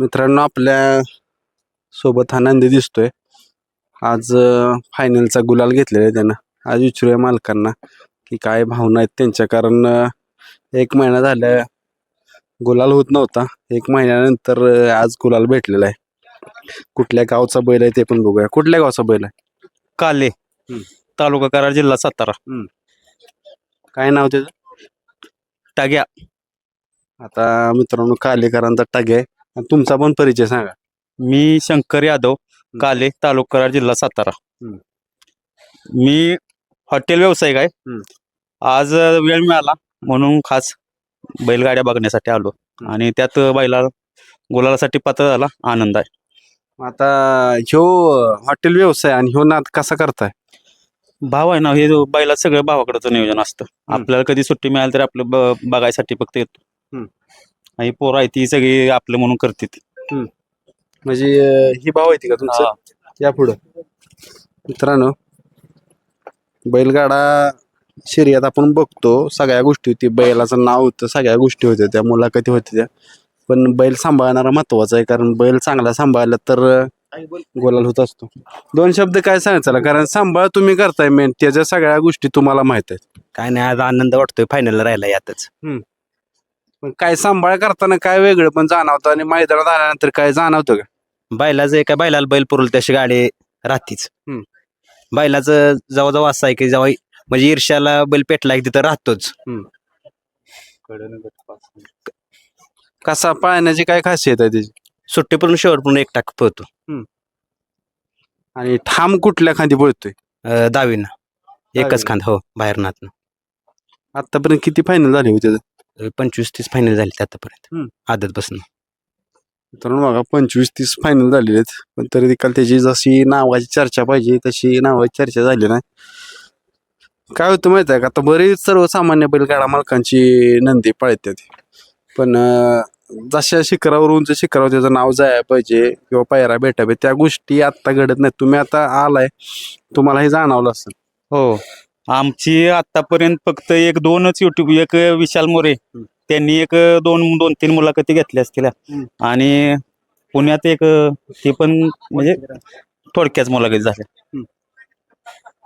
मित्रांनो आपल्यासोबत हा नंदी दिसतोय. आज फायनलचा गुलाल घेतलेला आहे त्यानं. आज विचारूया मालकांना की काय भावना आहेत त्यांच्या. कारण एक महिना झाला गुलाल होत नव्हता. एक महिन्यानंतर आज गुलाल भेटलेला आहे. कुठल्या गावचा बैल आहे ते पण बघूया. कुठल्या गावचा बैल आहे? काले. तालुका कराड जिल्हा सातारा. काय नाव त्याचं? टाग्या. आता मित्रांनो कालेकरांचा टागे आहे. आणि तुमचा पण परिचय सांगा. मी शंकर यादव काले तालुका कराड जिल्हा सातारा. हम्म. मी हॉटेल व्यावसायिक आहे. हम्म. आज वेळ मिळाला म्हणून खास बैलगाड्या आलो. आणि त्यात बैला गुलालासाठी पात्र झाला आनंद आहे. आता ह्यो हॉटेल व्यवसाय आणि ह्यो नाद कसा करताय? भाव आहे ना हे जो बैला सगळं भावाकडचं नियोजन असतं. आपल्याला कधी सुट्टी मिळाली तर आपलं ब- बघायसाठी फक्त येतो. हम्म. आणि पोरं आहे ती सगळी आपलं म्हणून करते ती म्हणजे अं, ही भाव आहे का तुमचं? या पुढं. मित्रांनो बैलगाडा शर्यत आपण बघतो सगळ्या गोष्टी होती. बैलाचं नाव होतं सगळ्या गोष्टी होत्या त्या मुलाखती होत्या त्या. पण बैल सांभाळणारा महत्त्वाचा आहे कारण बैल चांगला सांभाळला तर अं, गोलाल होत असतो. दोन शब्द काय सांगायचं कारण सांभाळ तुम्ही करताय मेन त्याच्या सगळ्या गोष्टी तुम्हाला माहीत आहेत. काय नाही आज आनंद वाटतोय फायनलला राहिला यातच. पण काय सांभाळ करताना काय वेगळं पण जाणवतं आणि मैदानात आल्यानंतर काय जाणवतं का? बैलाचं एका बैलाला बैल पुरल तशी गाडी राहतीच. हम्म. बैलाचं जवळ जवळ असं आहे की जेव्हा म्हणजे ईर्ष्याला बैल पेटला की तिथं राहतोच. कसा पाळण्याची काय खासियत आहे त्याची? सुट्टी पण शेवटपूर्ण एक टाक पळतो. आणि ठाम कुठल्या खांदी पळतोय? अं, डावीनं. एकच. खांद हो बाहेर नातनं आतापर्यंत किती फायनल झाली होती त्याचं? पंचवीस तीस फायनल झाली आतापर्यंत. हम्म. आदत बसून तर बघा पंचवीस तीस फायनल झालेले आहेत. पण तरी देखील त्याची जशी नावाची चर्चा पाहिजे तशी नावाची चर्चा झाली नाही. काय होतं माहिती आहे का? आता बरेच सर्वसामान्य बैलगाडा मालकांची नंदी पळतात. पण अं, जशा शिखरावर उंच शिखरावर त्याचं नाव जायला पाहिजे किंवा पायरा भेटावे त्या गोष्टी आता घडत नाहीत. तुम्ही आता आलाय तुम्हाला हे जाणवलं असतं हो. आमची आतापर्यंत फक्त एक दोनच युट्यूब एक विशाल मोरे. त्यांनी एक दोन दोन तीन मुलाखती घेतल्या असतील. आणि पुण्यात एक ते पण म्हणजे थोडक्याच मुलाखती झाल्या.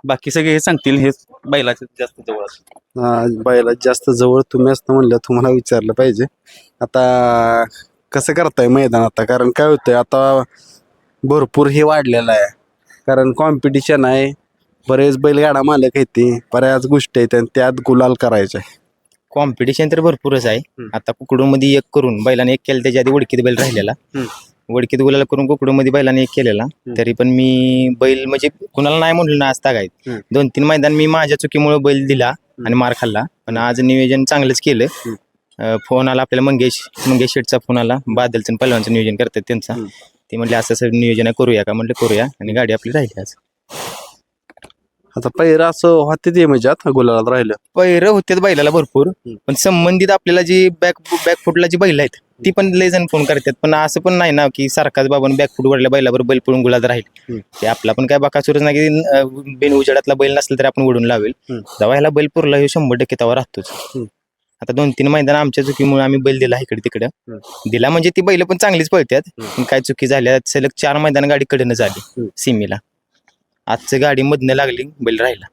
बाकी सगळे हे सांगतील हे बैलाचे जास्त जवळ बैला जास्त जवळ तुम्ही असतं म्हणलं तुम्हाला विचारलं पाहिजे. आता कसं करताय मैदान आता? कारण काय होतंय आता भरपूर हे वाढलेलं आहे. कारण कॉम्पिटिशन आहे. बरेच बैलगाडा मालक आहेत ते बऱ्याच गोष्टी आहेत आणि त्यात गुलाल करायच्या कॉम्पिटिशन तर भरपूरच आहे. आता कुकडूमध्ये एक करून बैलाने एक केलं त्याच्या आधी वडकीत बैल राहिलेला. वडकीत गुलाला करून कुकडूमध्ये बैलाने एक केलेला. तरी पण मी बैल म्हणजे कुणाला नाही म्हणलं ना आज तागायत. दोन तीन मैदान मी माझ्या चुकीमुळे बैल दिला आणि मार खाल्ला. पण आज नियोजन चांगलंच केलं. अं, फोन आला आपल्याला मंगेश मंगेश शेठचा फोन आला. बादलचं आणि पलवानचं नियोजन करतात त्यांचा. ते म्हणले असं असं नियोजन आहे, करूया का? म्हटलं करूया. आणि गाडी आपली राहिली आज. आता पहिलं असं होते ते म्हणजे आता गुलालात राहिलं पैर होते बैलाला भरपूर. पण संबंधित आपल्याला जी बॅक बॅकफुटला जी बैल आहेत ती पण लय जण फोन करतात पण असं पण नाही ना की सारखाच बाबा बॅकफुट वरल्या बैलावर बैल पळून गुलात राहील. ते आपला पण काय बाकासुरच नाही की अं, बिन उजेडातला बैल नसला तरी आपण उडून लावेल हम्म. ह्याला बैल पुरला हे शंभर टक्के तेव्हा राहतोच हम्म. आता दोन तीन मैदान आमच्या चुकीमुळे आम्ही बैल दिला इकडे तिकडे दिला म्हणजे ती बैल पण चांगलीच पळतात हम्म. पण काय चुकी झाल्या सलग चार मैदान गाडी कडनं झाली हम्म. सीमेला आजचं गाडी मधनं लागली बैल राहिला.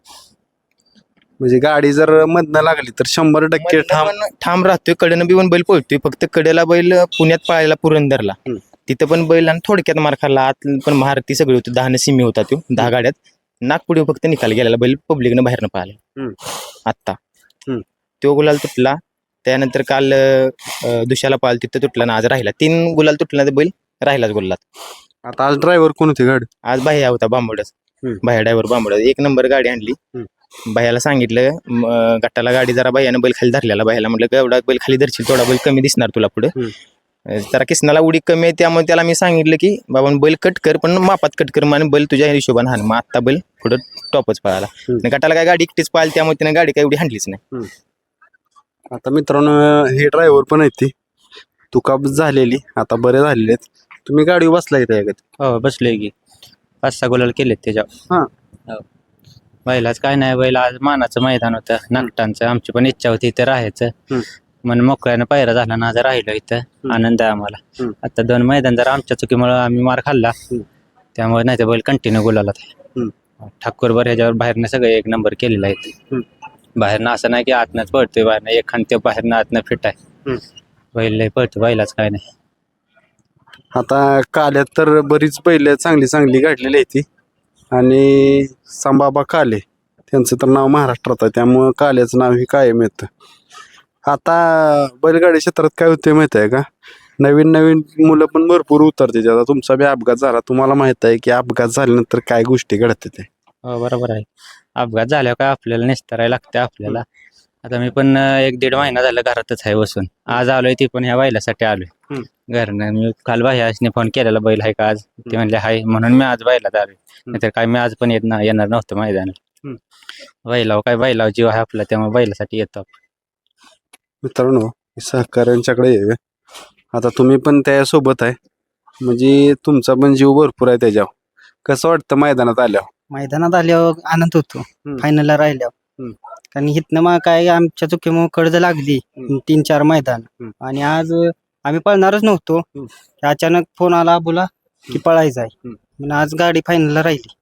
म्हणजे गाडी जर मधनं लागली तर शंभर टक्के मधनं ठाम पण ठाम राहतोय. कडेनं बी पण बैल पळतोय. फक्त कडेला बैल पुण्यात पाळायला पुरंदरला. हम्म. तिथं पण बैल आणि थोडक्यात मार खाल्ला. आत पण महारती सगळी होती. दहा सिमी होता तो दहा गाड्यात. नागपुडी फक्त निकाल गेलेला. बैल पब्लिकनं बाहेरनं पाहिला हम्म. आत्ता. हम्म. तो गुलाल तुटला. त्यानंतर काल अं, दुशाला पाल तिथं तुटला ना. आज राहिला. तीन गुलाल तुटला तर बैल राहिलाच गुलात आता आज ड्रायव्हर कोण होते गाडी? आज बाह्या होता बांबडच. बाह्या ड्रायव्हर बांबडच एक नंबर गाडी आणली. बाह्याला सांगितलं गटाला गाडी जरा बाह्यानं बैल खाली धरलेला. बाह्याला म्हटलं एवढा बैल खाली धरशील थोडा बैल कमी दिसणार तुला पुढे. जरा किसनाला उडी कमी आहे त्यामुळे त्याला मी सांगितलं की बाबा बैल कट कर पण मापात कट कर आणि बैल तुझ्या हिशोबाने हाण. मग आता बैल पुढं टॉपच पळाला. गटाला काय गाडी एकटीच पाहिली त्यामुळे त्याने गाडी काय एवढी हाणलीच नाही. आता मित्रांनो हे ड्रायव्हर पण आहेत ती. तुकाप झालेली आता बरे झालेले आहेत. तुम्ही गाडी बसला इथे हो बसलोय की. पाच सहा गोलाल केलेत त्याच्यावर हा. हो बैलाच काय नाही बैल आज मानाचं मैदान होतं नागटांचं आमची पण इच्छा होती इथे राहायचं हम्म. म्हणून मोकळ्यानं पायरा झाला ना आज राहिलो इथं आनंद आहे आम्हाला हम्म. आता दोन मैदान जर आमच्या चुकीमुळे आम्ही मार खाल्ला हम्म. त्यामुळे नाही तर बैल कंटिन्यू गुलाला हम्म. ठाकूरभर ह्याच्यावर बाहेरनं सगळे एक नंबर केलेला आहे. बाहेरनं असं नाही की आतनंच पळतोय बाहेरनं एक खान ते बाहेरनं आतनं फिट आहे हम्म. बैल लय पळतो बैलाच काय नाही आता काल्यात तर बरीच बैल चांगली चांगली गाठलेली आहे ती. आणि संबाबा काले त्यांचं तर नाव महाराष्ट्रात आहे त्यामुळं काल्याचं नाव हे कायम येतं. आता बैलगाडी क्षेत्रात काय होते माहिती आहे का? नवीन नवीन मुलं पण भरपूर उतरते आता तुमचा बी अपघात झाला. तुम्हाला माहीत आहे की अपघात झाल्यानंतर काय गोष्टी घडते ते? हो बरोबर आहे. अपघात झाल्यावर काय आपल्याला निस्तरायला लागते आपल्याला. आता मी पण एक दीड महिना झाला घरातच आहे बसून. आज आलोय ती पण ह्या बैलासाठी आलोय. घरनं मी काल भाई फोन केलेला बैल आहे का आज? ते म्हणले हाय म्हणून मी आज बैलात आलोय. नाहीतर काय मी आज पण येत ना येणार नव्हतं मैदानात. हम्म. बैलाव काय बैलाव जीव आहे आपला त्यामुळे बैलासाठी येतो आपण. मित्रांनो सहकाऱ्यांच्याकडे ये आता तुम्ही पण त्यासोबत आहे. म्हणजे तुमचा पण जीव भरपूर आहे त्याच्यावर. कसं वाटतं मैदानात आल्यावर? मैदानात आल्यावर आनंद होतो. फायनलला राहिल्यावर. कारण हिथनं मग काय आमच्या चुकीमुळे कर्ज लागली हम्म. तीन चार मैदान. हम्म. आणि आज आम्ही पळणारच नव्हतो. हम्म. अचानक फोन आला बोला की पळायचं आहे. हम्म. म्हणून आज गाडी फायनलला राहिली.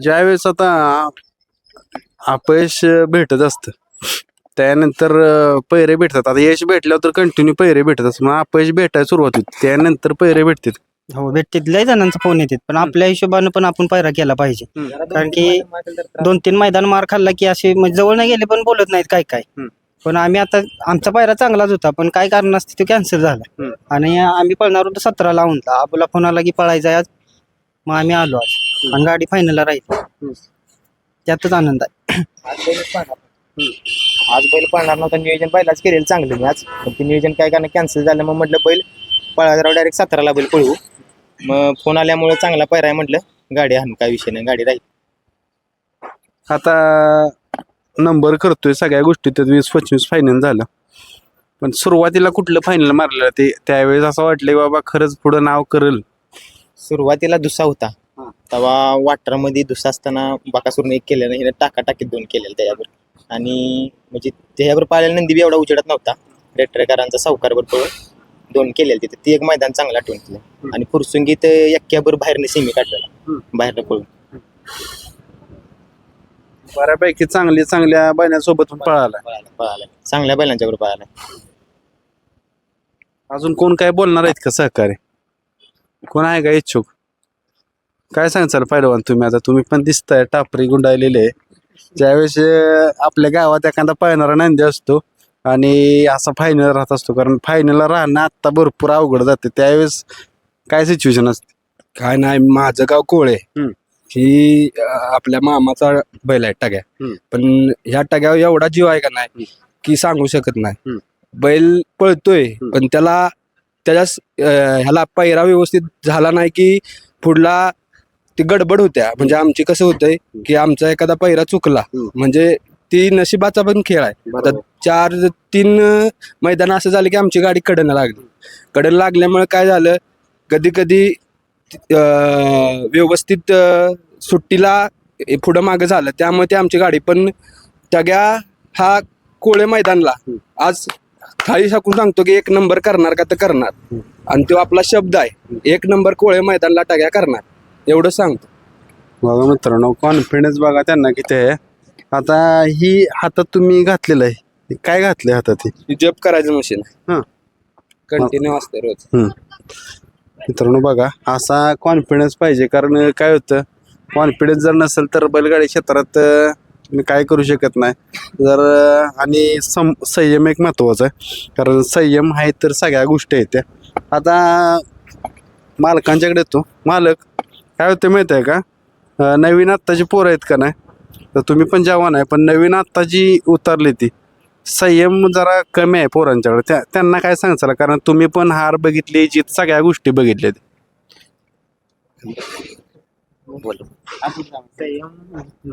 ज्यावेळेस आता अपयश भेटत असतं त्यानंतर अं, पैरे भेटतात. आता यश भेटल्यावर तर कंटिन्यू पैरे भेटत असतात. मग अपयश भेटायला सुरुवात होती त्यानंतर पैरे भेटतात. हो भेटते लय जणांचा फोन येतात पण आपल्या हिशोबानं पण आपण पायरा केला पाहिजे. कारण की दोन तीन मैदान मार खाल्ला की असे म्हणजे जवळ नाही गेले पण बोलत नाहीत काय काय. पण आम्ही आता आमचा पायरा चांगलाच होता पण काय कारण असते तो कॅन्सल झाला. आणि आम्ही पळणार होतो सतराला औंधला आबूला फोन आला की पळायचा आज? मग आम्ही आलो आज. आणि गाडी फायनलला राहील. त्यातच आनंद आहे. आज बैल पळणार नव्हता. नियोजन बैलाच केलेलं चांगलं मी आज. पण ते नियोजन काय कारण कॅन्सल झालं मग म्हटलं बैल पळायला डायरेक्ट साताराला बैल पळवू. मग फोन आल्यामुळे चांगला पैरा आहे म्हटलं. गाडी आणू काय विषय नाही गाडी राहील. आता नंबर करतोय सगळ्या गोष्टी त्यात वीस पंचवीस फायनल झालं. पण सुरुवातीला कुठलं फायनल मारलेलं ते त्यावेळेस असं वाटलं की बाबा खरंच पुढं नाव करल. सुरुवातीला दुसा होता. हा. तेव्हा वाटरमध्ये दुसा असताना बाकासूरने एक केलेलं हिने टाका टाकीत दोन केलेलं त्याच्यावर. आणि म्हणजे त्याच्यावर पाहिलेला नंदी बी एवढा उजेडत नव्हता. रेट्रेकरांचा सावकारवर पळून. दोन केलेले तिथे. ती एक मैदान चांगला आठवण केलं. आणि फुरसुंगीत एक्क्यावर बाहेरने सेमी काढलेला. बाहेरनं पळून. बऱ्यापैकी चांगली चांगल्या बैलांसोबत पळाला. पळाला पळाला. चांगल्या बैलांच्या बरोबर पळाला. अजून कोण काय बोलणार आहेत का सहकार्य कोण आहे का इच्छुक? काय सांगचाल पहिलवान तुम्ही? आता तुम्ही पण दिसताय टापरी गुंडाळलेले ज्यावेळेस अं, आपल्या गावात एखादा पाळणारा नंदी असतो आणि असा फायनल राहत असतो. कारण फायनलला राहणं आत्ता भरपूर अवघड जाते. त्यावेळेस काय सिच्युएशन असते? काय नाही माझं गाव कोळे हम्म. ही अं, आपल्या मामाचा बैल आहे टग्या. हम्म. पण ह्या टग्यावर एवढा जीव आहे का नाही की सांगू शकत नाही. हम्म. बैल पळतोय पण त्याला त्याच्या स- अं, ह्याला पैरा व्यवस्थित झाला नाही की पुढला ती गडबड होत्या. म्हणजे आमची कसं होतंय की आमचा एखादा पैरा चुकला हम्म. म्हणजे ती नशिबाचा पण खेळ आहे. आता चार तीन मैदान असं झालं की आमची गाडी कडनं लागली. कडन लागल्यामुळे काय झालं? कधी कधी व्यवस्थित सुट्टीला पुढं मागं झालं. त्यामुळे ते आमची गाडी पण टग्या हा कोळे मैदानला. आज थाळी शाकून सांगतो की एक नंबर करणार का तर करणार. आणि तो आपला शब्द आहे. एक नंबर कोळे मैदानला टग्या करणार. एवढं सांगतो. बघा मित्रांनो कॉन्फिडन्स बघा त्यांना किती आहे. आता ही हातात तुम्ही घातलेलं आहे. काय घातलंय हातात हे? जप करायचं मशीन हां. कंटिन्यू असते रोज. मित्रांनो बघा असा कॉन्फिडन्स पाहिजे कारण काय होतं कॉन्फिडन्स जर नसेल तर बैलगाडी क्षेत्रात अं, तुम्ही काय करू शकत नाही. जर अं, आणि सम संयम एक महत्त्वाचा आहे. कारण संयम आहे तर सगळ्या गोष्टी येत्या आता मालकांच्याकडे येतो. मालक काय होतं माहिती आहे का? अं, नवीन आत्ताची पोरं आहेत का नाही? तर तुम्ही पण जवान आहे पण नवीन आत्ता जी उतरली ती. संयम जरा कमी आहे पोरांच्याकडे. त्या त्यांना काय सांगचाल कारण तुम्ही पण हार बघितली जीत सगळ्या गोष्टी बघितल्या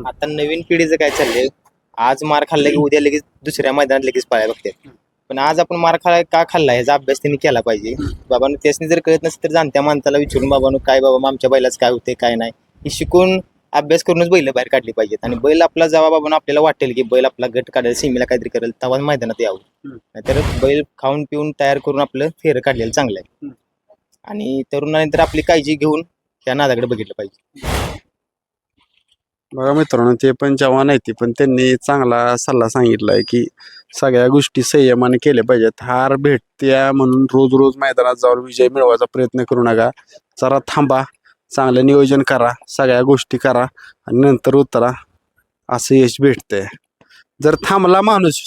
आता नवीन पिढीचं काय चाललंय? आज मार खाल्ला की उद्या लगेच दुसऱ्या मैदानात लगेच पाळायला बघते. पण आज आपण मार खाला का खाल्ला ह्याचा अभ्यास त्यांनी केला पाहिजे. बाबांनो त्यासनी जर कळत नसेल तर जाणत्या माणसाला विचारून बाबांनो काय बाबा मग आमच्या बैलाच काय होते काय नाही? हे शिकून अभ्यास करूनच बैल बाहेर काढली पाहिजेत. आणि बैल आपला जेव्हा बाबून आपल्याला वाटेल की बैल आपला गट काढायला सीमेला काहीतरी करेल तेव्हा मैदानात यावं. नाहीतर बैल खाऊन पिऊन तयार करून आपलं फेरं काढलेलं चांगलं आहे. आणि तरुणाने तर आपली काळजी घेऊन त्या नादाकडे बघितलं पाहिजे. बघा मित्रांनो ते पण जवान आहे ते पण त्यांनी चांगला सल्ला सांगितलाय की सगळ्या गोष्टी संयमाने केल्या पाहिजेत. हार भेटत्या म्हणून रोज रोज मैदानात जाऊन विजय मिळवायचा प्रयत्न करू नका. जरा थांबा. चांगलं नियोजन करा सगळ्या गोष्टी करा आणि नंतर उतरा असं यश भेटतंय. जर थांबला माणूस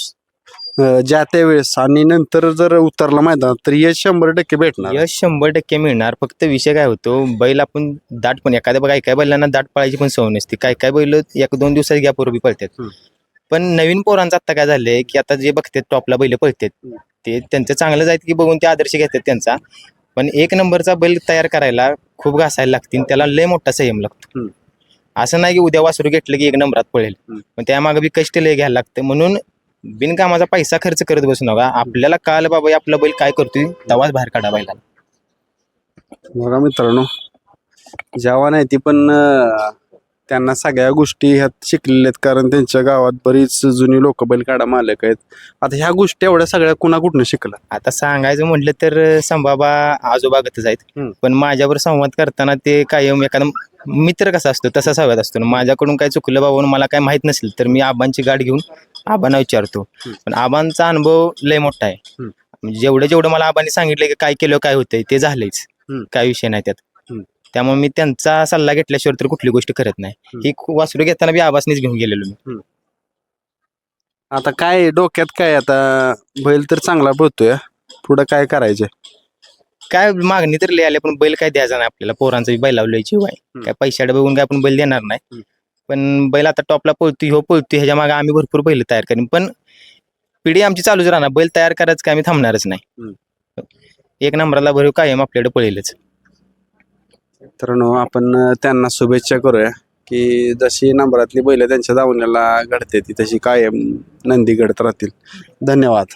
ज्या त्या वेळेस आणि नंतर जर उतरला मैदानात तर यश शंभर टक्के भेटणार. यश शंभर टक्के मिळणार. फक्त विषय काय होतो बैल आपण दाट पण एखाद्या बघा काय बैलांना दाट पळायची पण सवय नसते. काय काय बैल एक दोन दिवसात गॅपवर पळतात. पण नवीन पोरांचं आता काय झालंय की आता जे बघतात टॉपला बैल पळतात. ते त्यांचं चांगलं जायचं की बघून ते आदर्श घेतात त्यांचा. पण एक नंबरचा बैल तयार करायला खूप घासायला लागतील त्याला लय मोठा संयम लागतो. असं नाही की उद्या वासरू घेतलं की एक नंबरात पळेल. पण त्यामागे बी कष्ट लय घ्यायला लागतं. म्हणून बिनकामाचा पैसा खर्च करत बसू नका. आपल्याला काल बाबा आपला बैल काय करतोय तेव्हाच बाहेर काढा बैलाला. बघा मित्रांनो जवान आहे ती पण त्यांना सगळ्या गोष्टी ह्यात शिकलेल्या आहेत कारण त्यांच्या गावात बरीच जुनी लोक बैलगाडा मालक आहेत आता ह्या गोष्टी एवढ्या सगळ्या कुणा कुठनं शिकला आता सांगायचं म्हटलं तर संभाबा आजोबागतच आहेत हम्म. पण माझ्यावर संवाद करताना ते कायम एखादा मित्र कसा असतो तसा संवाद असतो माझ्याकडून काय चुकलं बाबा मला काय माहीत नसेल तर मी आबांची गाठ घेऊन आबांना विचारतो हम्म. पण आबांचा अनुभव लय मोठा आहे हम्म. म्हणजे जेवढं जेवढं मला आबांनी सांगितलं की काय केलं काय होतंय ते झालंच हम्म. काय विषय नाही त्यात. त्यामुळे मी त्यांचा सल्ला घेतल्याशिवाय तर कुठली गोष्ट करत नाही. ही वासरू घेताना बी आबासनीच घेऊन गेलेलो मी. आता काय डोक्यात काय आता? बैल तर चांगला पळतोय. पुढं काय करायचं काय मागणी तर आली पण बैल काय द्यायचा नाही आपल्याला. पोरांचा बी बैलावर लय जीव आहे. हम्म. काय पैशाकडे बघून काय आपण बैल देणार नाही. पण बैल आता टॉपला पळतोय हो पळतोय ह्याच्या मागे आम्ही भरपूर बैल तयार करीन. पण पिढी आमची चालूच राहणार. बैल तयार करायचं काय आम्ही थांबणारच नाही. एक नंबराला भरीव कायम आपल्याकडे पळेलच. तर आपण त्यांना शुभेच्छा करूया की जशी नंबरातली बैल त्यांच्या दावण्याला घडते ती तशी कायम नंदी घडत राहतील. धन्यवाद.